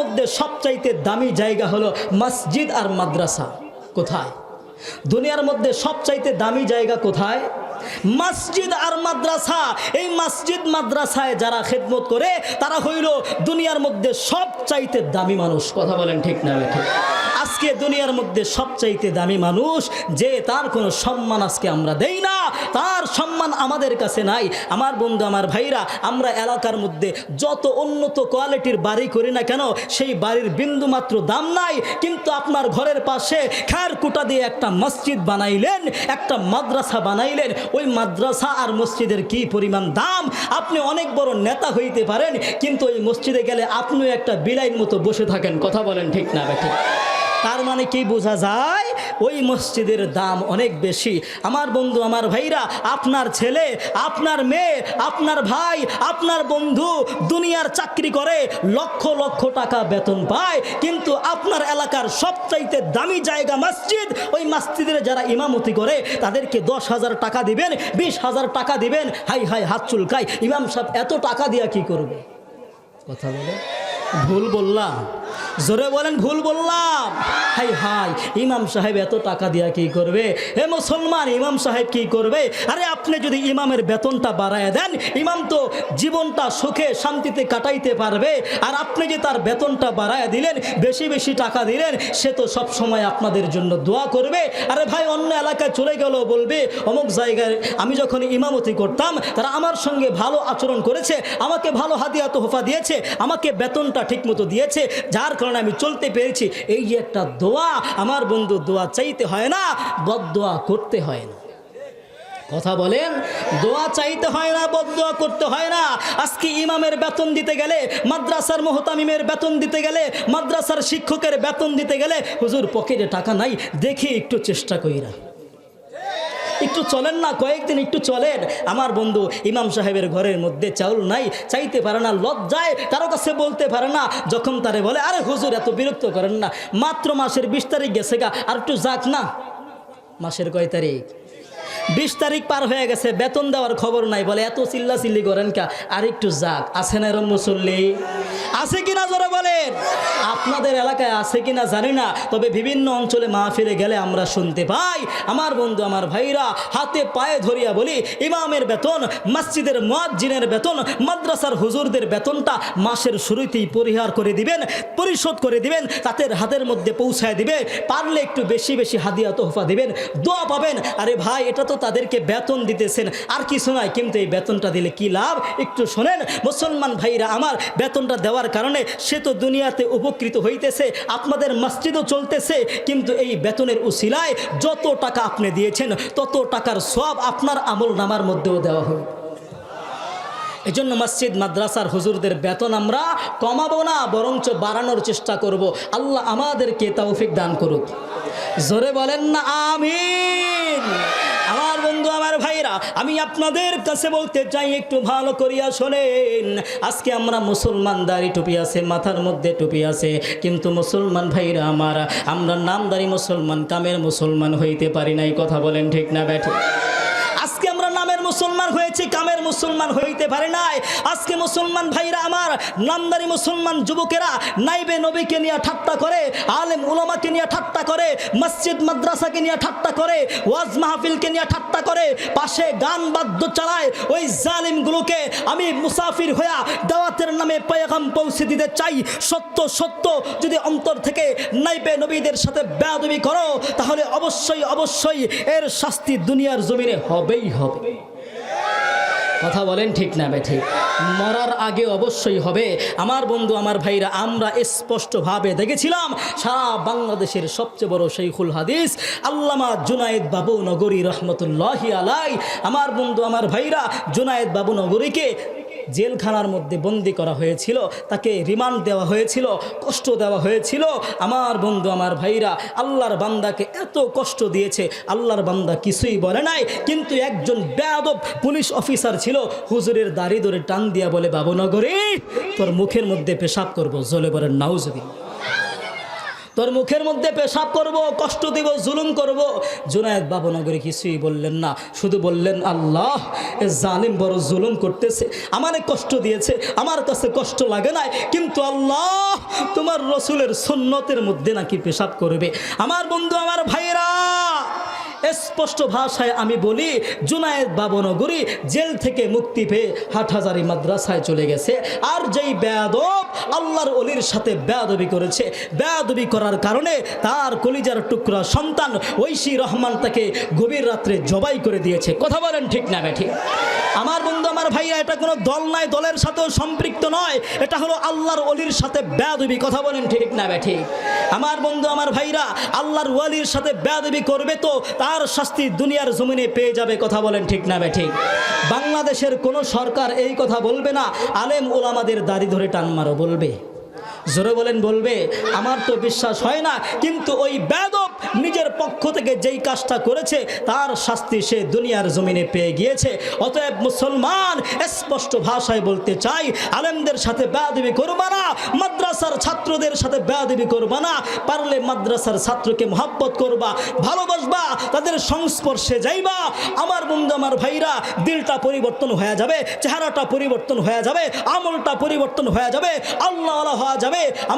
মধ্যে সবচাইতে দামি জায়গা হলো মসজিদ আর মাদ্রাসা। কোথায়? দুনিয়ার মধ্যে সবচাইতে দামি জায়গা কোথায়? মসজিদ আর মাদ্রাসা। এই মসজিদ মাদ্রাসায় যারা খেদমত করে, তারা হইল দুনিয়ার মধ্যে সবচাইতে দামি মানুষ। কথা বলেন ঠিক না ঠিক আজকে দুনিয়ার মধ্যে সবচাইতে দামি মানুষ, যে তার কোনো সম্মান আজকে আমরা দেই না, তার সম্মান আমাদের কাছে নাই। আমার বন্ধু, আমার ভাইরা, আমরা এলাকার মধ্যে যত উন্নত কোয়ালিটির বাড়ি করি না কেন, সেই বাড়ির বিন্দু মাত্র দাম নাই। কিন্তু আপনার ঘরের পাশে খার কুটা দিয়ে একটা মসজিদ বানাইলেন, একটা মাদ্রাসা বানাইলেন। ওই মাদ্রাসা আর মসজিদের কি পরিমাণ দাম? আপনি অনেক বড় নেতা হইতে পারেন, কিন্তু ওই মসজিদে গেলে আপনিও একটা বিলাইন মতো বসে থাকেন। কথা বলেন ঠিক না ঠিক তার মানে কি বোঝা যায়? ওই মসজিদের দাম অনেক বেশি। আমার বন্ধু, আমার ভাইরা, আপনার ছেলে, আপনার মেয়ে, আপনার ভাই, আপনার বন্ধু দুনিয়ার চাকরি করে, লক্ষ লক্ষ টাকা বেতন পায়। কিন্তু আপনার এলাকার সবচাইতে দামি জায়গা মসজিদ, ওই মসজিদের যারা ইমামতি করে, তাদেরকে দশ হাজার টাকা দিবেন, বিশ হাজার টাকা দিবেন। হাই হাই, হাত চুলকাই ইমাম সাহেব, এত টাকা দিয়া কি করবে? কথা বলে? ভুল বললাম। জোরে বলেন, ভুল বললাম। হাই হাই, ইমাম সাহেব এত টাকা দিয়া কি করবে? হে মুসলমান, ইমাম সাহেব কি করবে? আরে আপনি যদি ইমামের বেতনটা বাড়ায় দেন, ইমাম তো জীবনটা সুখে শান্তিতে কাটাইতে পারবে। আর আপনি যে তার বেতনটা বাড়ায় দিলেন, বেশি বেশি টাকা দিলেন, সে তো সব সময় আপনাদের জন্য দোয়া করবে। আরে ভাই, অন্য এলাকায় চলে গেল বলবে, অমুক জায়গায় আমি যখন ইমামতি করতাম, তারা আমার সঙ্গে ভালো আচরণ করেছে, আমাকে ভালো হাদিয়া তোহফা দিয়েছে, আমাকে বেতনটা ঠিকমতো দিয়েছে, যার কারণে আমি চলতে পেরেছি। এই যে একটা দোয়া, আমার বন্ধু দোয়া চাইতে হয় না বদোয়া দোয়া করতে হয় না। কথা বলেন, দোয়া চাইতে হয় না বদোয়া করতে হয় না। আজকে ইমামের বেতন দিতে গেলে, মাদ্রাসার মোহতামিমের বেতন দিতে গেলে, মাদ্রাসার শিক্ষকের বেতন দিতে গেলে হুজুর পকেটে টাকা নাই, দেখি একটু চেষ্টা কইরা। একটু চলেন না, কয়েকদিন একটু চলেন। আমার বন্ধু ইমাম সাহেবের ঘরের মধ্যে চাউল নাই, চাইতে পারে না, লজ্জায় কারও কাছে বলতে পারে না, যখন তারে বলে, আরে হুজুর, এত বিরক্ত করেন না। মাত্র মাসের বিশ তারিখ গেছে গা, আর একটু যাক না। মাসের কয় তারিখ? বিশ তারিখ পার হয়ে গেছে, বেতন দেওয়ার খবর নাই, বলে এত চিল্লা চিল্লি করেন কা? আর একটু যাক, আছে না এরম মুসল্লি? আছে কিনা জোরে বলেন? আপনাদের এলাকায় আছে কিনা জানি না, তবে বিভিন্ন অঞ্চলে মাহফিলে গেলে আমরা শুনতে পাই। আমার বন্ধু, আমার ভাইরা, হাতে পায়ে ধরিয়া বলি, ইমামের বেতন, মসজিদের মুয়াজ্জিনের বেতন, মাদ্রাসার হুজুরদের বেতনটা মাসের শুরুতেই পরিহার করে দিবেন, পরিশোধ করে দিবেন, তাদের হাতের মধ্যে পৌঁছায় দিবে, পারলে একটু বেশি বেশি হাদিয়া তোহফা দিবেন, দোয়া পাবেন। আরে ভাই, এটা তো তাদেরকে বেতন দিতেছেন। আর কিছু নয় কিন্তু এই বেতনটা দিলে কি লাভ? একটু শোনেন, মুসলমান ভাইরা, আমার বেতনটা দেওয়ার কারণে সে তো দুনিয়াতে উপকৃত হইতেছে, আপনাদের মসজিদও চলতেছে, কিন্তু এই বেতনের উসিলায় যত টাকা আপনি দিয়েছেন, তত টাকার সব আপনার আমল নামার মধ্যেও দেওয়া হবে এজন্য মসজিদ, মাদ্রাসার হুজুরদের বেতন আমরা কমাবো না, বরঞ্চ বাড়ানোর চেষ্টা করব। আল্লাহ আমাদেরকে তৌফিক দান করুক। জোরে বলেন না, আমিন। আমার বন্ধু, আমার ভাইরা, আমি আপনাদের কাছে বলতে চাই, একটু ভালো করিয়া শোনেন। আজকে আমরা মুসলমান দাড়ি টুপি আছে, মাথার মধ্যে টুপি আছে, কিন্তু মুসলমান ভাইরা আমার, আমরা নামদারি মুসলমান, কামের মুসলমান হইতে পারি নাই, কথা বলেন ঠিক না, ব্যাঠে। মুসলমান হয়েছি, কামের মুসলমান হইতে পারে নাই। আজকে মুসলমান ভাইরা আমার, নামদারি মুসলমান যুবকেরা নাইবে নবীকে নিয়ে ঠাট্টা করে, আলেম উলামাকে নিয়ে ঠাট্টা করে, মসজিদ মাদ্রাসাকে নিয়ে ঠাট্টা করে, ওয়াজ মাহফিলকে নিয়ে ঠাট্টা করে, পাশে গান বাদ্য চালায় ওই জালিমগুলোকে আমি মুসাফির হইয়া দাওয়াতের নামে পেগাম পৌঁছে দিতে চাই। সত্য সত্য, যদি অন্তর থেকে নাইবে নবীদের সাথে বেয়াদবি করো, তাহলে অবশ্যই অবশ্যই এর শাস্তি দুনিয়ার জমিনে হবেই হবে। কথা বলেন ঠিক না বে ঠিক মরার আগে অবশ্যই হবে। আমার বন্ধু, আমার ভাইরা, আমরা স্পষ্টভাবে দেখেছিলাম, সারা বাংলাদেশের সবচেয়ে বড় শৈখুল হাদিস, আল্লামা জুনায়েদ বাবু নগরী রহমতুল্লাহি আলাই আমার বন্ধু, আমার ভাইরা, জুনায়েদ বাবু নগরীকে জেলখানার মধ্যে বন্দি করা হয়েছিল, তাকে রিমান্ড দেওয়া হয়েছিল, কষ্ট দেওয়া হয়েছিল। আমার বন্ধু, আমার ভাইরা, আল্লাহর বান্দাকে এত কষ্ট দিয়েছে, আল্লাহর বান্দা কিছুই বলে নাই। কিন্তু একজন বেয়াদব পুলিশ অফিসার ছিল, হুজুরের দাড়ি ধরে টান দিয়া বলে বাবুনগরী তোর মুখের মধ্যে পেশাব করব। জলে বলেন নাউজবিন তোর মুখের মধ্যে পেশাব করব, কষ্ট দিব, জুলুম করব। জুনায়দ বাবনগরে কিছুই বললেন না, শুধু বললেন, আল্লাহ, এ জালিম বড় জুলুম করতেছে, আমারে কষ্ট দিয়েছে, আমার কাছে কষ্ট লাগে নাই, কিন্তু আল্লাহ, তোমার রসুলের সন্ন্যতের মধ্যে নাকি পেশাব করবে। আমার বন্ধু, আমার ভাইরা স্পষ্ট ভাষায় আমি বলি, জুনায়েদ বাবনগরী জেল থেকে মুক্তি পেয়ে হাটহাজারি মাদ্রাসায় চলে গেছে। আর যেই বেয়াদব আল্লাহর অলির সাথে বেয়াদবি করেছে, বেয়াদবি করার কারণে তার কলিজার টুকরা সন্তান ঐশী রহমান তাকে গভীর রাত্রে জবাই করে দিয়েছে। কথা বলেন ঠিক না বেঠি আমার বন্ধু, আমার ভাইয়া এটা কোনো দল নাই, দলের সাথেও সম্পৃক্ত নয়। এটা হলো আল্লাহর অলির সাথে ব্যাধবি কথা বলেন ঠিক না ব্যাঠি? আমার বন্ধু, আমার ভাইরা, আল্লাহর ওয়ালির সাথে ব্যাধবি করবে তো তার শাস্তি দুনিয়ার জমিনে পেয়ে যাবে, কথা বলেন ঠিক না ব্যাঠি? বাংলাদেশের কোনো সরকার এই কথা বলবে না, আলেম ওলামাদের দাড়ি ধরে টান মারো বলবে। জোরে বলেন, বলবে, আমার তো বিশ্বাস হয় না, কিন্তু ওই বেদব নিজের পক্ষ থেকে যেই কাজটা করেছে, তার শাস্তি সে দুনিয়ার জমিনে পেয়ে গিয়েছে। অতএব মুসলমান স্পষ্ট ভাষায় বলতে চাই, আলেমদের সাথে বেয়াদবি করবা না, মাদ্রাসার ছাত্রদের সাথে বেয়াদবি করবা না, পারলে মাদ্রাসার ছাত্রকে মহাব্বত করবা, ভালোবাসবা, তাদের সংস্পর্শে যাইবা। আমার বন্ধু, আমার ভাইরা, দিলটা পরিবর্তন হয়ে যাবে, চেহারাটা পরিবর্তন হয়ে যাবে, আমলটা পরিবর্তন হয়ে যাবে, আল্লাহ হওয়া যাবে? আমার